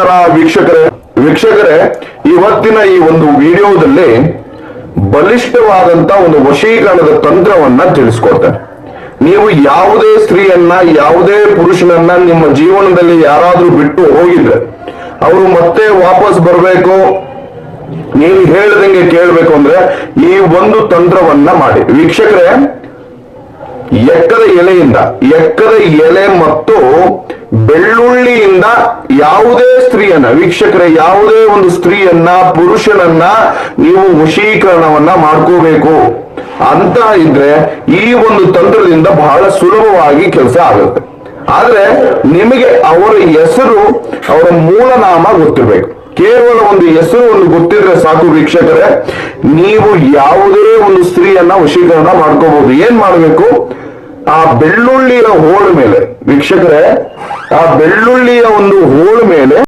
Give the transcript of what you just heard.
ನಮಸ್ಕಾರ ವೀಕ್ಷಕರೇ ವೀಕ್ಷಕರೇ, ಇವತ್ತಿನ ಈ ಒಂದು ವಿಡಿಯೋದಲ್ಲಿ ಬಲಿಷ್ಠವಾದಂತ ಒಂದು ವಶೀಕರಣದ ತಂತ್ರವನ್ನ ತಿಳಿಸ್ಕೊಡ್ತೇನೆ. ನೀವು ಯಾವುದೇ ಸ್ತ್ರೀಯನ್ನ, ಯಾವುದೇ ಪುರುಷನನ್ನ ನಿಮ್ಮ ಜೀವನದಲ್ಲಿ ಯಾರಾದ್ರೂ ಬಿಟ್ಟು ಹೋಗಿದ್ರೆ, ಅವರು ಮತ್ತೆ ವಾಪಸ್ ಬರಬೇಕು. ನೀವು ಹೇಳ್ದಂಗೆ ಕೇಳಬೇಕು ಅಂದ್ರೆ ಈ ಒಂದು ತಂತ್ರವನ್ನ ಮಾಡಿ. ವೀಕ್ಷಕರೇ, ಎಕ್ಕದ ಎಲೆಯಿಂದ, ಎಕ್ಕದ ಎಲೆ ಮತ್ತು ಬೆಳ್ಳುಳ್ಳಿಯಿಂದ ಯಾವುದೇ ಸ್ತ್ರೀಯನ್ನ, ವೀಕ್ಷಕರೇ, ಯಾವುದೇ ಒಂದು ಸ್ತ್ರೀಯನ್ನ, ಪುರುಷನನ್ನ ನೀವು ವಶೀಕರಣವನ್ನ ಮಾಡ್ಕೋಬೇಕು. ಅಂತ ಇದ್ರೆ ಈ ಒಂದು ತಂತ್ರದಿಂದ ಬಹಳ ಸುಲಭವಾಗಿ ಕೆಲಸ ಆಗುತ್ತೆ. ಆದ್ರೆ ನಿಮಗೆ ಅವರ ಹೆಸರು, ಅವರ ಮೂಲನಾಮ ಗೊತ್ತಿರಬೇಕು. ಕೇವಲ ಒಂದು ಹೆಸರು ಒಂದು ಗೊತ್ತಿದ್ರೆ ಸಾಕು ವೀಕ್ಷಕರೇ. ನೀವು ಯಾವುದೇ ಒಂದು ಸ್ತ್ರೀಯನ್ನ ವಶೀಕರಣ ಮಾಡ್ಕೋಬಹುದು. ಏನ್ ಮಾಡಬೇಕು? ಆ ಬೆಳ್ಳುಳ್ಳಿಯ ಹೋಳ ಮೇಲೆ, ವೀಕ್ಷಕರೇ ಆ ಬೆಳ್ಳುಳ್ಳಿಯ ಒಂದು ಹೋಳ ಮೇಲೆ